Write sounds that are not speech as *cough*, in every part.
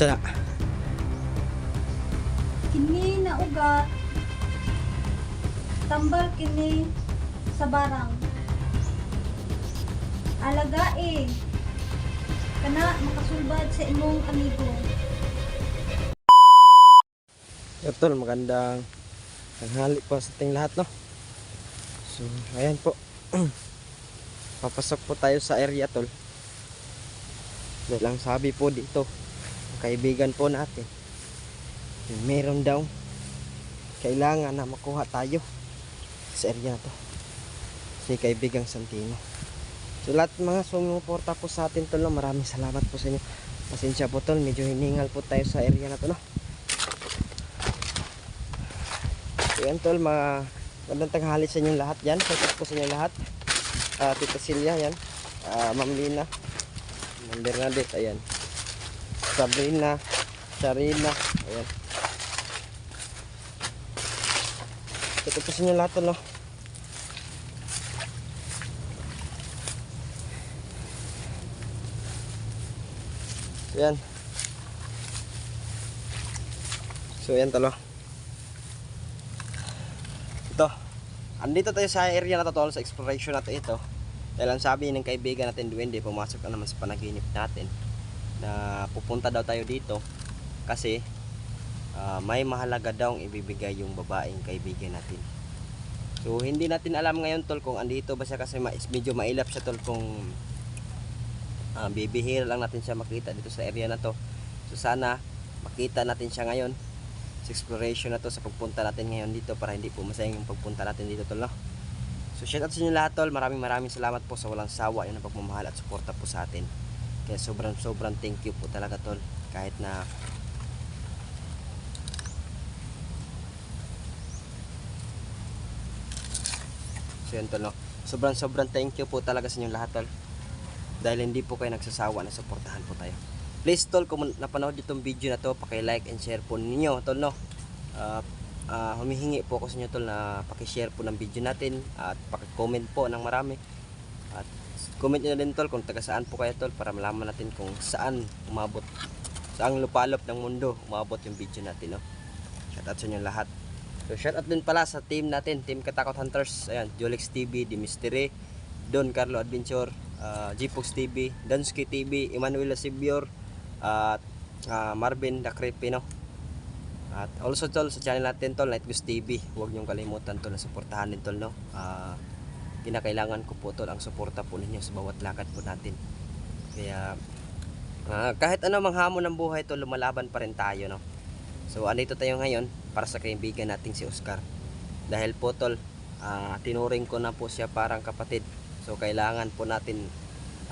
Sana. Kini na ugat. Tambal kini sa barang. Alagae. Kana makasulbad sa imong amigo. Ito, magandang tanghali po sa ating lahat, no? So, ayan po. *clears throat* Papasok po tayo sa area, tol. Dahil ang sabi po dito, kaibigan po natin, meron daw kailangan na makuha tayo sa area na to. Si kaibigang Santino. So, lahat mga sumuporta po sa atin, tol, no? maraming salamat po sa inyo. Pasensya po, tol, medyo hiningal po tayo sa area na to, no? So yan tol, mga magandang tanghali sa inyong lahat yan. Out po sa inyong lahat. Ah, Tita Silya, yan. Ah, Ma'am Lina. Ma'am Bernadette, ayan. Sabrina, Sharina, ayan. Sa inyong lahat tol, no? So yan. So yan tol, no? Ito. Andito tayo sa area na to tol, sa exploration natin ito. Dahil ang sabi ng kaibigan natin Duwende, pumasok na naman sa panaginip natin na pupunta daw tayo dito kasi ah, may mahalaga daw ibibigay yung babaeng kaibigan natin. So hindi natin alam ngayon tol kung andito ba siya kasi ma- medyo mailap siya tol kung ah, bibihira lang natin siya makita dito sa area na to. So sana makita natin siya ngayon sa exploration na to sa pagpunta natin ngayon dito para hindi po masayang yung pagpunta natin dito tol no? So shout out sa inyo lahat tol, maraming maraming salamat po sa walang sawa yun ang pagmamahal at suporta po sa atin. Kaya sobrang sobrang thank you po talaga tol kahit na So yun tol no? Sobrang sobrang thank you po talaga sa inyo lahat tol. Dahil hindi po kayo nagsasawa na suportahan po tayo. Please tol, kung napanood itong video na to, paki-like and share po ninyo tol no. Ah, ah, humihingi po ako sa inyo tol na paki-share po ng video natin at paki-comment po ng marami. Comment nyo na din tol kung taga saan po kayo tol para malaman natin kung saan umabot saang lupalop ng mundo umabot yung video natin no. Shout out sa inyo lahat. So shout out din pala sa team natin, Team Katakot Hunters. Ayan, Jolix TV, The Mystery, Don Carlo Adventure, uh, Gpox TV, Dansky TV, Emmanuel Sibior, at ah, Marvin The Creepy, no? At also tol sa channel natin tol, Night Goose TV. Huwag niyong kalimutan tol na suportahan din tol, no? Ah, kinakailangan ko po tol ang suporta po ninyo sa bawat lakad po natin. Kaya ah, kahit ano mang hamon ng buhay tol, lumalaban pa rin tayo, no? So andito tayo ngayon para sa kaibigan nating si Oscar. Dahil po tol, ah, tinuring ko na po siya parang kapatid. So kailangan po natin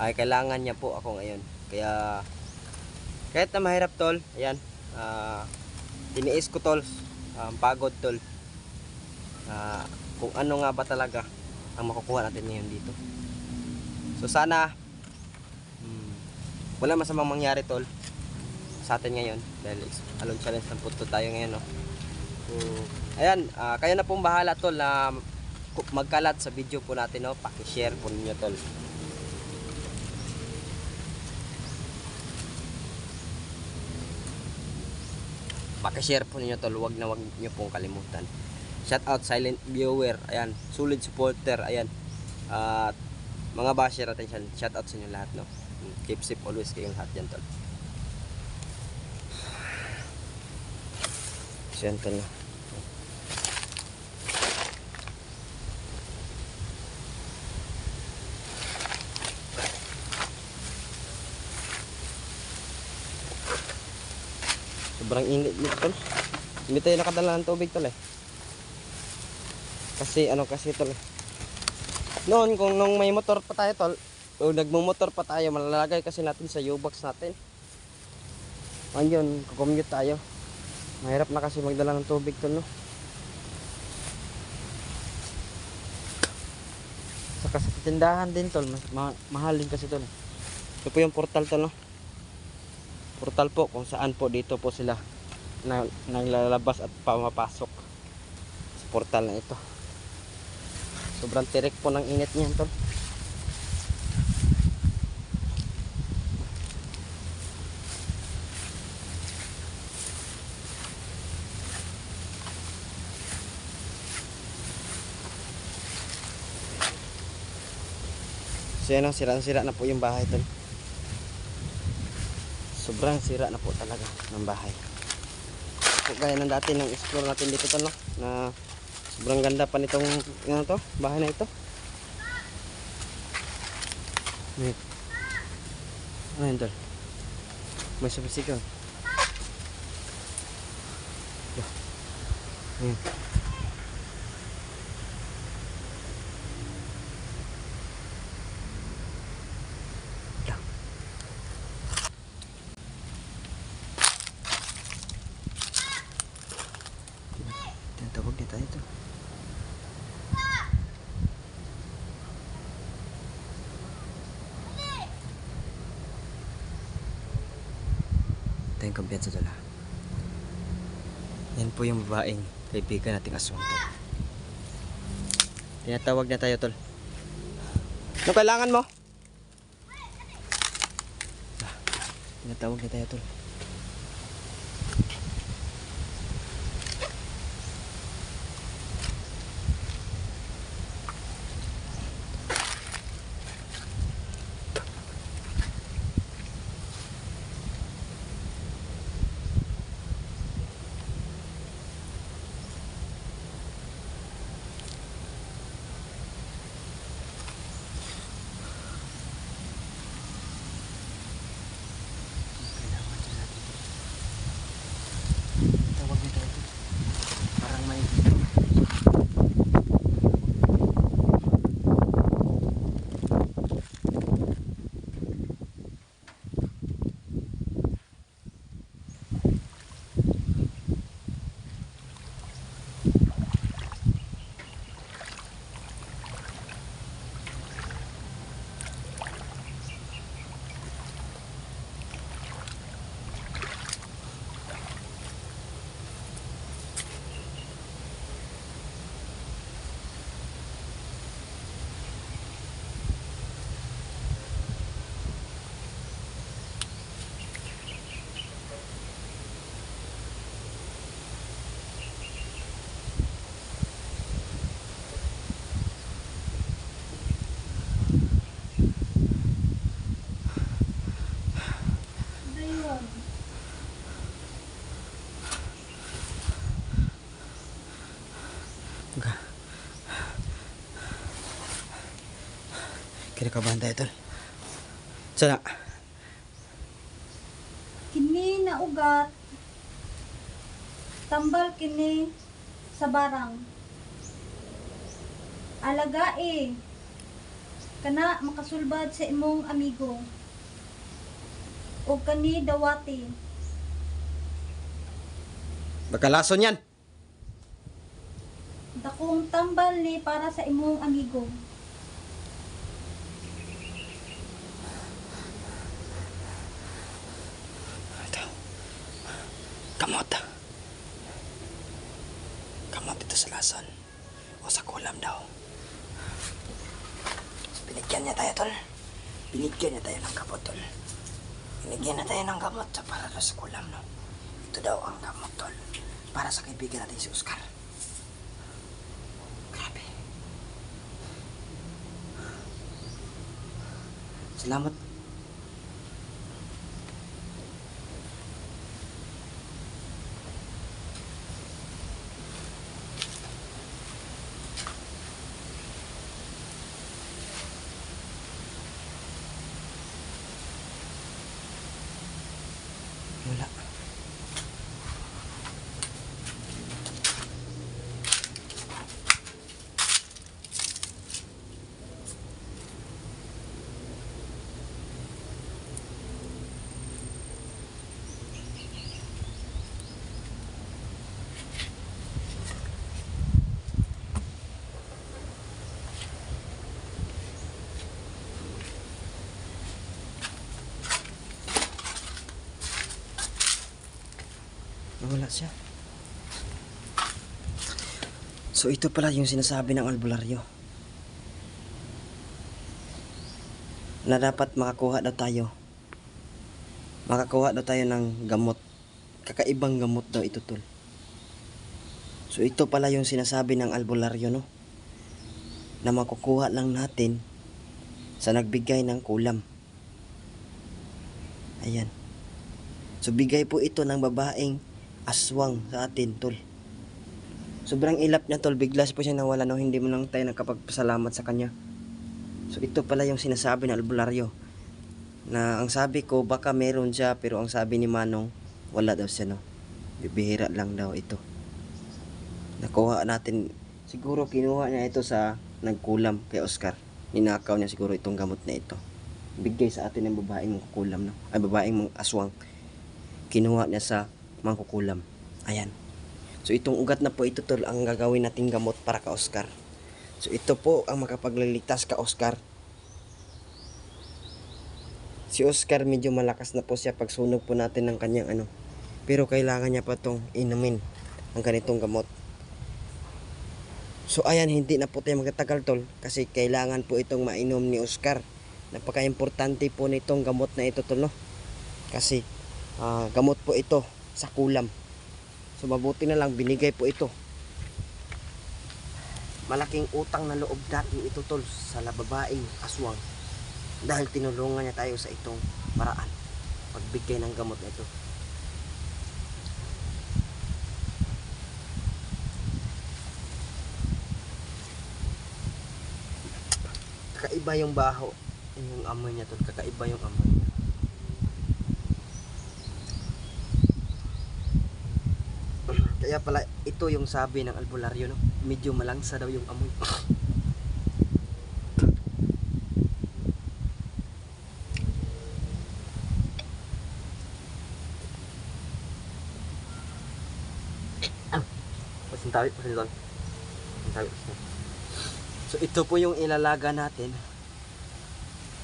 ay kailangan niya po ako ngayon. Kaya kahit na mahirap tol, ayan, ah, tiniis ko tol, um, pagod tol. Ah, kung ano nga ba talaga ang makukuha natin ngayon dito. So sana hmm, wala masamang mangyari tol sa atin ngayon dahil alone challenge ng punto tayo ngayon no. So, ayan, ah, kayo na pong bahala tol na magkalat sa video po natin no, paki-share po ninyo tol. Paki-share po ninyo tol, wag na wag niyo pong kalimutan. Shout out silent viewer, ayan, solid supporter, ayan. At mga basher natin siya, shout out sa inyo lahat no. Keep safe always kayong lahat dyan tol. Siyento na. Sobrang init nito tol. Hindi tayo nakadala ng tubig tol eh. Kasi ano kasi tol. Noon kung nung may motor pa tayo tol, o nagmumotor pa tayo, malalagay kasi natin sa U-box natin. Ayun, kukommute tayo. Mahirap na kasi magdala ng tubig tol no. Saka sa tindahan din tol, ma- mahal din kasi tol. Ito po yung portal tol no. Portal po kung saan po dito po sila na naglalabas at pumapasok sa portal na ito sobrang tirik po ng init niyan tol So yan o, sira-sira na po yung bahay tol. Sobrang sira na po talaga ng bahay. So, gaya ng dati ng explore natin dito tol no, na sobrang ganda pa nitong ano to, bahay na ito. Ano yun tol? May sabisigaw. Hmm. Yeah. Tinatawag niya tayo to. Ito yung kumpiyansa dala. Yan po yung babaeng kaibigan nating asunto. Tinatawag na tayo, tol. Ano kailangan mo? Ah, Tinatawag na tayo, tol. Tawag na tayo, tol. Parang may... Ayun. Ga. Kinakabahan tayo, tol. Sana. Kini na ugat. Tambal kini sa barang. Alagae. Kana makasulbad sa imong amigo. O kani dawati. Magkalason yan. Dakong tambal ni para sa imong amigo. Ito. Kamot. Kamot ito sa lason. O sa kulam daw. Binigyan niya tayo, tol. Binigyan niya tayo ng gamot, tol. Binigyan na tayo ng gamot sa para sa kulam, no? Ito daw ang gamot, tol. Para sa kaibigan natin si Oscar. Grabe. Salamat. Wala. Nawala siya. So ito pala yung sinasabi ng albularyo. Na dapat makakuha daw tayo. Makakuha daw tayo ng gamot. Kakaibang gamot daw ito tol. So ito pala yung sinasabi ng albularyo no. Na makukuha lang natin sa nagbigay ng kulam. Ayan. So bigay po ito ng babaeng aswang sa atin, tol. Sobrang ilap niya, tol. Biglas po siya nawala no hindi mo lang tayo nakapagpasalamat sa kanya. So ito pala yung sinasabi ng albularyo. Na ang sabi ko baka meron siya pero ang sabi ni Manong wala daw siya no. Bibihira lang daw ito. Nakuha natin siguro kinuha niya ito sa nagkulam kay Oscar. Ninakaw niya siguro itong gamot na ito. Bigay sa atin ng babaeng mangkukulam no. Ay babaeng aswang. Kinuha niya sa mangkukulam. Ayan. So itong ugat na po ito tol ang gagawin nating gamot para ka Oscar. So ito po ang makapagliligtas ka Oscar. Si Oscar medyo malakas na po siya pag sunog po natin ng kanyang ano. Pero kailangan niya pa tong inumin ang ganitong gamot. So ayan, hindi na po tayo magtatagal tol kasi kailangan po itong mainom ni Oscar. Napaka-importante po nitong gamot na ito tol no. Kasi ah, gamot po ito sa kulam. So mabuti na lang binigay po ito. Malaking utang na loob natin ito tol sa babaeng aswang. Dahil tinulungan niya tayo sa itong paraan. Pagbigay ng gamot na ito. Kakaiba yung baho. Yung amoy niya tol. Kakaiba yung amoy niya. Kaya pala ito yung sabi ng albularyo no. Medyo malangsa daw yung amoy. *coughs* Pasintawi. Pasintawi, pasintawi. So ito po yung ilalaga natin.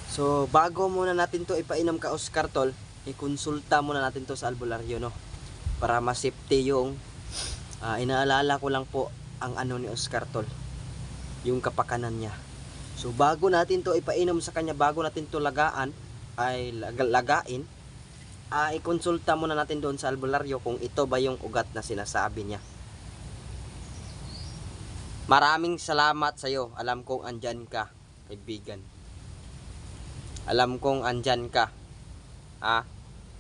So bago muna natin to ipainom ka Oscar Tol, ikonsulta muna natin to sa albularyo no. Para ma-safety yung ah, inaalala ko lang po ang ano ni Oscar Tol. Yung kapakanan niya. So bago natin to ipainom sa kanya, bago natin to lagaan ay lag- lagain, ah ikonsulta muna natin doon sa albularyo kung ito ba yung ugat na sinasabi niya. Maraming salamat sa iyo. Alam kong andyan ka, kaibigan. Alam kong andyan ka. Ha?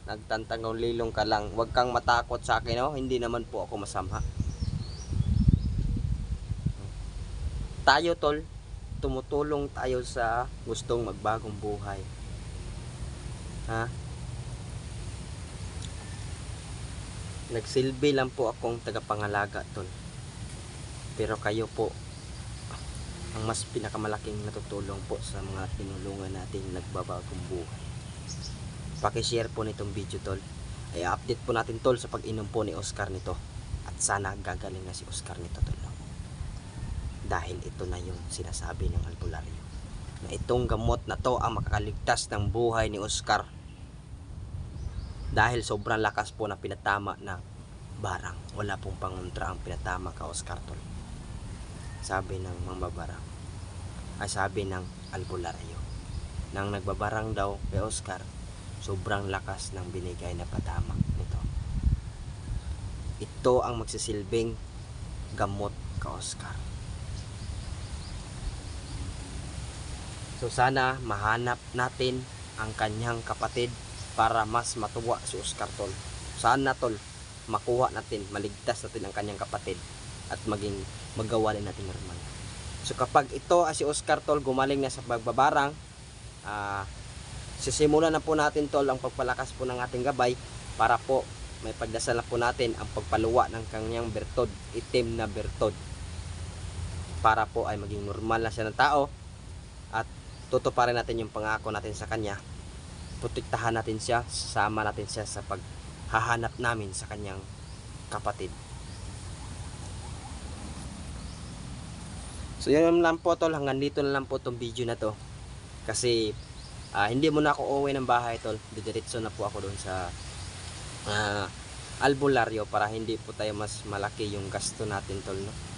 Nagtantang lilong ka lang. Huwag kang matakot sa akin, oh. Hindi naman po ako masama. Tayo, tol, tumutulong tayo sa gustong magbagong buhay. Ha? Nagsilbi lang po akong tagapangalaga, tol. Pero kayo po, ang mas pinakamalaking natutulong po sa mga tinulungan nating nagbabagong buhay. Pakishare po nitong video tol. Ay update po natin tol sa pag-inom po ni Oscar nito. At sana gagaling na si Oscar nito tol. Dahil ito na yung sinasabi ng albularyo. Na itong gamot na to ang makakaligtas ng buhay ni Oscar. Dahil sobrang lakas po na pinatama na barang. Wala pong pangontra ang pinatama ka Oscar tol sabi ng mambabarang ay sabi ng albularyo nang nagbabarang daw kay Oscar sobrang lakas ng binigay na patamak nito ito ang magsisilbing gamot ka Oscar so sana mahanap natin ang kanyang kapatid para mas matuwa si Oscar tol sana tol makuha natin maligtas natin ang kanyang kapatid at maging magawa rin natin normal. So kapag ito si Oscar Tol gumaling na sa pagbabarang, ah sisimulan na po natin tol ang pagpalakas po ng ating gabay para po may pagdasal po natin ang pagpaluwa ng kanyang bertod, itim na bertod. Para po ay maging normal na siya ng tao at tutuparin natin yung pangako natin sa kanya. Protektahan natin siya, sama natin siya sa paghahanap namin sa kanyang kapatid. So yun lang po tol, hanggang dito na lang po tong video na to. Kasi ah, hindi mo na ako uuwi ng bahay tol. Didiretso na po ako doon sa ah, albularyo para hindi po tayo mas malaki yung gasto natin tol. No?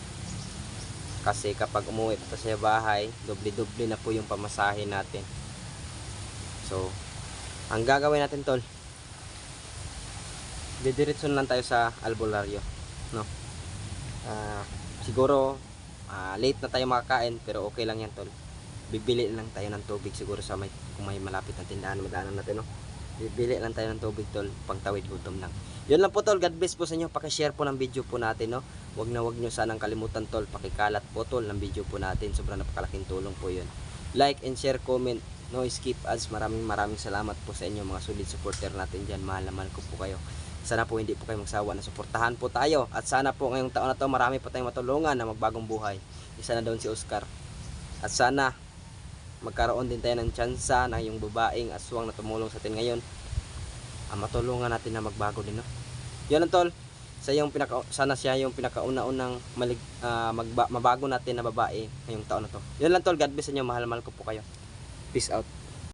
Kasi kapag umuwi pa sa bahay, doble-doble na po yung pamasahe natin. So, ang gagawin natin tol, didiretso lang tayo sa albularyo. No? Ah, siguro Ah, late na tayo makakain pero okay lang yan tol. bibili lang tayo ng tubig siguro sa may kung may malapit na tindahan madaanan natin no bibili lang tayo ng tubig tol pang tawid gutom lang yun lang po tol. God bless po sa inyo. Paki-share po ng video po natin no? Wag na wag nyo sanang kalimutan tol. Pakikalat po tol ng video po natin. Sobrang napakalaking tulong po yun. Like and share comment no? Skip ads. Maraming maraming salamat po sa inyo mga solid supporter natin dyan. Mahal mahal ko po kayo. Sana po hindi po kayo magsawa. Na suportahan po tayo. At sana po ngayong taon na to marami po tayong matulungan na magbagong buhay. Isa na doon si Oscar. At sana magkaroon din tayo ng tsansa na yung babaeng aswang na tumulong sa atin ngayon ah, matulungan natin na magbago din no? Yun ang tol. Sa yung pinaka sana siya yung pinakauna-unang malig, ah, magba, mabago natin na babae ngayong taon na to. Yun lang tol. God bless sa inyo. Mahal mahal ko po kayo. Peace out